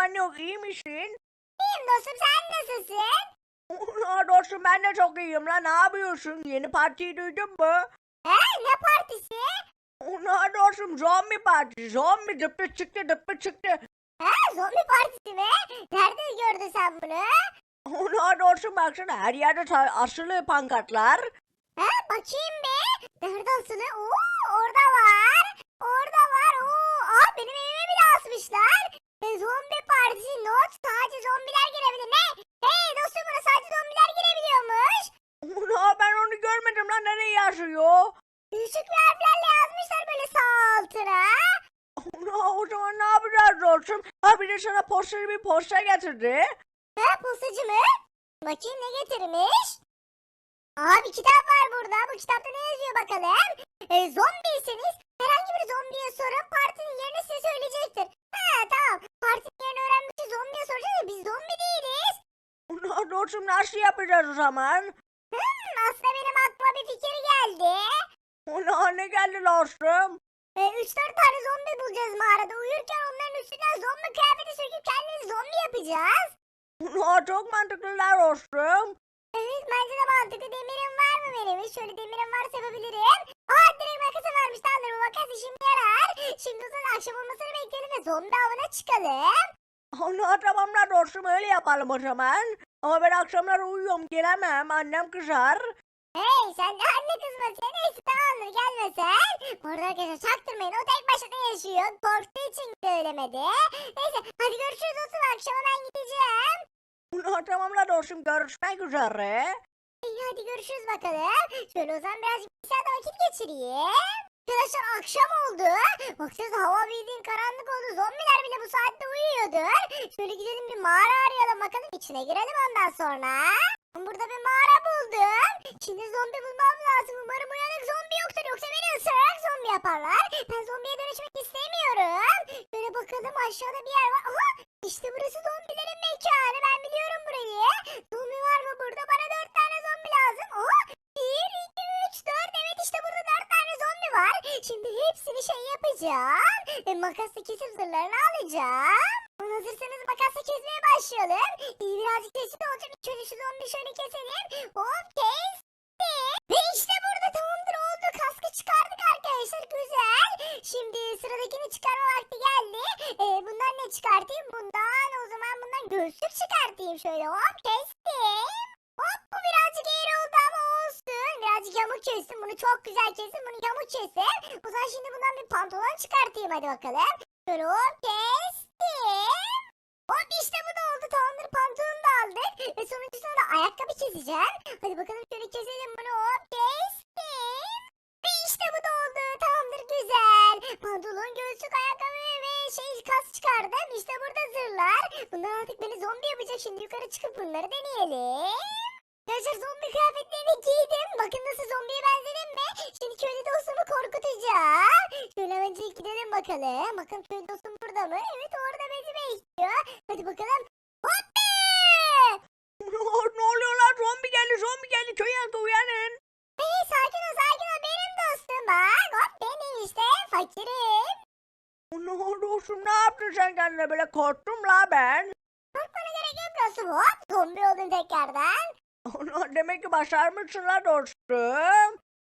yapıyorsun? Ne yok iyi misin? İyiyim dostum sen nasılsın? Aa, dostum ben de çok iyiyim lan. Ne yapıyorsun? Yeni partiyi duydun mu? He ne partisi? Ona dostum zombi partisi. Zombi dıppı çıktı dıppı çıktı. He zombi partisi mi? Nerede gördün sen bunu? Ona dostum baksana her yerde asılı pankartlar. He bakayım bir. Nerede asılı? Oo orada var. Orada var. Oo aa benim evime bile asmışlar. E, zombi partisi not sadece zombiler girebilir. Ne? Hey dostum buna sadece zombiler girebiliyormuş. Ona ben onu görmedim lan nereye yazıyor? Küçük bir harflerle yazmışlar böyle sağ altına. Ona o zaman ne yapacağız dostum? Ha bir de sana poster bir poster getirdi. He postacı mı? Bakayım ne getirmiş? Aa bir kitap var burada. Bu kitapta ne yazıyor bakalım? E, zombiyseniz herhangi bir zombiye sorun partinin yerini size söyleyecektir. Ha tamam. Partinin yerini öğrenmek için zombiye soracağız ya biz zombi değiliz. Dostum nasıl yapacağız o zaman? Hmm, aslında benim aklıma bir fikir geldi. Ona ne geldi dostum? E, üç dört tane zombi bulacağız mağarada. Uyurken onların üstünden zombi kıyafeti söküp kendimizi zombi yapacağız. Ona çok mantıklılar dostum. Mantıklı. Demirim var mı benim? Şöyle demirim varsa yapabilirim. Aa direkt makası varmış. Tamamdır bu makas işime yarar. Şimdi zaman akşam olmasını bekleyelim ve zombi avına çıkalım. Ona tamamlar dostum öyle yapalım o zaman. Ama ben akşamlar uyuyorum gelemem annem kızar. Hey sen de anne kızmasın. Neyse tamamdır gelme sen. Bu arada arkadaşlar çaktırmayın. O tek başına yaşıyor. Korktuğu için söylemedi. Neyse hadi görüşürüz dostum. Akşama ben gideceğim. Ona tamamlar dostum görüşmek üzere. Hadi görüşürüz bakalım. Şöyle o zaman birazcık bilgisayarda vakit geçireyim. Arkadaşlar akşam oldu. Baksanıza hava bildiğin karanlık oldu. Zombiler bile bu saatte uyuyordur. Şöyle gidelim bir mağara arayalım bakalım. içine girelim ondan sonra. Burada bir mağara buldum. Şimdi zombi bulmam lazım. Umarım uyanık zombi yoktur. Yoksa beni ısırarak zombi yaparlar. Ben zombiye dönüşmek istemiyorum. Şöyle bakalım aşağıda bir yer var. Aha işte burası zombilerin mekanı. Ben biliyorum burayı. Zombi var mı burada? Bana dört tane zombi lazım. Oha! Bir, iki, üç, dört. Evet işte burada dört tane zombi var. Şimdi hepsini şey yapacağım. E, makasla kesip zırhlarını alacağım. Hazırsanız makasla kesmeye başlayalım. İyi birazcık sessiz olacağım. Şöyle şu zombi şöyle keselim. Hop kestim. Ve işte burada tamamdır oldu. Kaskı çıkardık arkadaşlar. Güzel. Şimdi sıradakini çıkarma vakti geldi. E, bundan ne çıkartayım? Bundan o zaman bundan göğüslük çıkartayım. Şöyle hop yamuk kestim. Bunu çok güzel kestim. Bunu yamuk kestim. O zaman şimdi bundan bir pantolon çıkartayım hadi bakalım. Hop kestim. Hop işte bu da oldu. Tamamdır pantolonu da aldık. Ve sonuncusunda da ayakkabı keseceğim. Hadi bakalım şöyle keselim bunu. Hop kestim. Ve işte bu da oldu. Tamamdır güzel. Pantolon, göğüslük, ayakkabı ve şey kas çıkardım. İşte burada zırhlar. Bunlar artık beni zombi yapacak. Şimdi yukarı çıkıp bunları deneyelim. Arkadaşlar zombi kıyafetlerini giydim. Bakın nasıl zombiye benzedim mi? Şimdi köylü dostumu korkutacağım. Şöyle önce gidelim bakalım. Bakın köylü dostum burada mı? Evet orada beni bekliyor. Hadi bakalım. Hoppa! ne oluyor lan zombi geldi zombi geldi köy halkı uyanın. Hey sakin ol sakin ol benim dostum bak. Hop benim işte fakirim. Ona dostum ne yaptın sen kendine böyle korktum la ben. Korkmana gerek yok dostum. Hop zombi oldun tekrardan. Demek ki başarmışsın la dostum.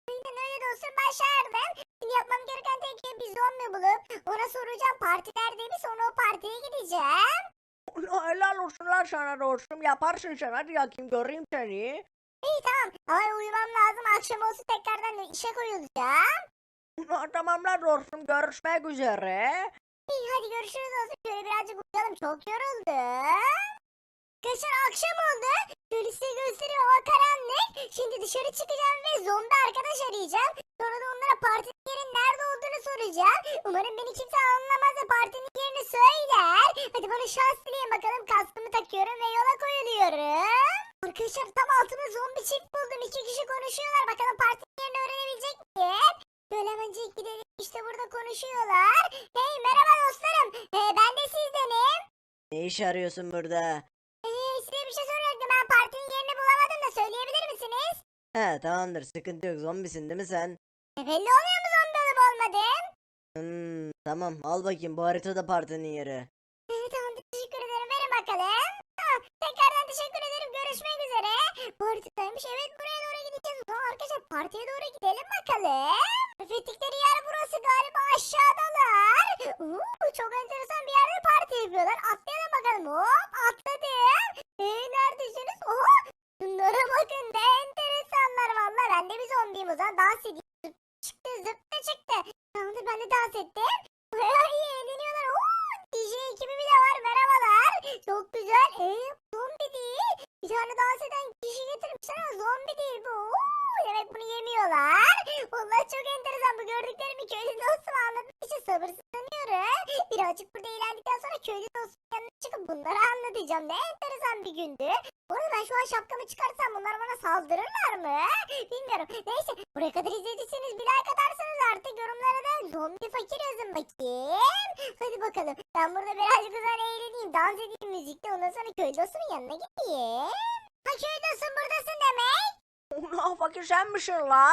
Aynen öyle dostum başardım. Şimdi yapmam gereken tek şey bir zombi bulup ona soracağım parti neredeymiş sonra o partiye gideceğim. Ona helal olsun lan sana dostum yaparsın sen hadi yakayım göreyim seni. İyi tamam ama uyumam lazım akşam olsun tekrardan işe koyulacağım. Ona tamamlar dostum görüşmek üzere. İyi hadi görüşürüz dostum. Şöyle birazcık uyuyalım çok yoruldum. Arkadaşlar akşam oldu. Şöyle size göstereyim hava karanlık. Şimdi dışarı çıkacağım ve zombi arkadaş arayacağım. Sonra da onlara partinin yerin nerede olduğunu soracağım. Umarım beni kimse anlamaz da partinin yerini söyler. Hadi bana şans dileyin bakalım. Kaskımı takıyorum ve yola koyuluyorum. Arkadaşlar tam altına zombi çift buldum. İki kişi konuşuyorlar. Bakalım partinin yerini öğrenebilecek miyim? Böyle hemencik gidelim. İşte burada konuşuyorlar. Hey merhaba dostlarım. Ee, ben de sizdenim. Ne iş arıyorsun burada? He tamamdır sıkıntı yok zombisin değil mi sen? E belli oluyor mu zombi olup olmadığım? Hmm, tamam al bakayım bu haritada partinin yeri. E, tamam teşekkür ederim verin bakalım. Aa, tekrardan teşekkür ederim görüşmek üzere. Bu haritadaymış evet buraya doğru gideceğiz. O zaman arkadaşlar partiye doğru gidelim bakalım. Fettikleri yer burası galiba aşağıdalar. Oo, çok enteresan bir yerde parti yapıyorlar. Atlayalım bakalım hop atladım. Ee, neredesiniz? Oha şunlara bakın be. Tane dans eden kişi getirmişler ama zombi değil bu. Oo, demek bunu yemiyorlar. Vallahi çok enteresan bu gördüklerimi köylü dostum anlatmak için sabırsızlanıyorum. Birazcık burada eğlendikten sonra köylü dostum yanına çıkıp bunları anlatacağım. Ne enteresan bir gündü. Bu arada ben şu an şapkamı çıkarsam bunlar bana saldırırlar mı? Bilmiyorum. Neyse buraya kadar izlediyseniz bir like atarsanız artık yorumlara da zombi fakir yazın bakayım. Hadi bakalım. Ben burada birazcık uzan eğleneyim. Dans edeyim müzikte. Ondan sonra köylü dostumun yanına gideyim. Köylü dostum buradasın demek. Ulan fakir sen misin la?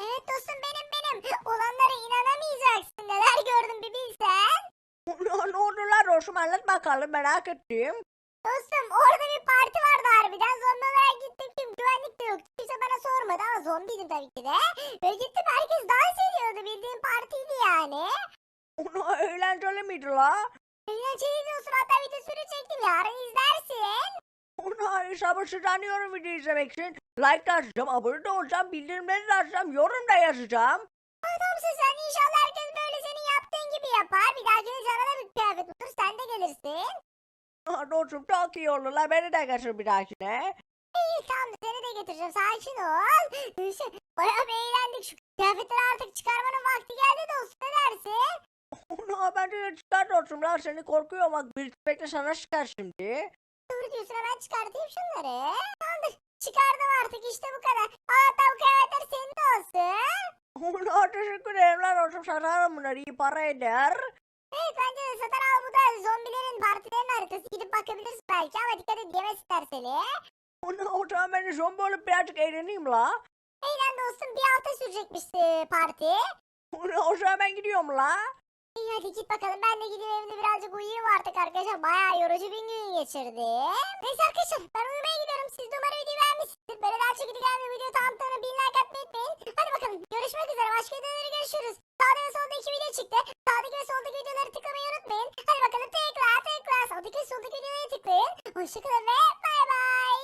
Evet dostum benim benim. Olanlara inanamayacaksın. Neler gördüm bir bilsen. Ulan ne oldu lan dostum anlat bakalım merak ettim. Dostum orada bir parti vardı harbiden. Zombi olarak gittim. Tüm güvenlik de yoktu. Kimse bana sormadı ama zombiydim tabii ki de. Ve gittim herkes dans ediyordu. Bildiğin partiydi yani. Ulan eğlenceli miydi la? Eğlenceliydi dostum. Hatta videosunu çektim. İzlersin. Ulan sabırsızlanıyorum video izlemek için. Like de atacağım, abone de olacağım, bildirimleri de açacağım, yorum da yazacağım. Adamsın sen. İnşallah herkes böyle senin yaptığın gibi yapar. Bir dahakine sana da bir kıyafet bulur. Sen de gelirsin. Dostum çok iyi oldu la beni de getir bir dahakine. İyi tamam seni de getireceğim. Sakin ol. Bayağı bir eğlendik. Şu kıyafetleri artık çıkarmanın vakti geldi dostum. Ne dersin? Ulan bence de çıkar dostum lan seni korkuyorum bak bir tüfekle sana çıkar şimdi. Doğru diyorsun hemen çıkartayım şunları. Tamamdır. Çıkardım artık işte bu kadar. Hatta bu kıyafetler senin de olsun. Ulan teşekkür ederim lan dostum satarım bunları iyi para eder. Evet bence de satar al bu da zombilerin partilerin haritası. Gidip bakabilirsin belki ama dikkat et yemesinler seni. Ulan o zaman ben de zombi olup birazcık eğleneyim la. Eğlen dostum bir hafta sürecekmiş e, parti. Ulan o zaman ben gidiyorum la. Hadi git bakalım ben de gideyim evde birazcık uyuyayım artık arkadaşlar. Bayağı yorucu bir gün geçirdim. Neyse arkadaşlar ben uyumaya gidiyorum. Siz de umarım videoyu beğenmişsinizdir. Böyle daha çok giden bir video tanıtımını bin like atmayı unutmayın. Hadi bakalım görüşmek üzere. Başka videoları görüşürüz. Sağda ve solda iki video çıktı. Sağdaki ve soldaki videoları tıklamayı unutmayın. Hadi bakalım tekrar tekrar sağdaki ve soldaki videoları tıklayın. Hoşçakalın ve bay bay.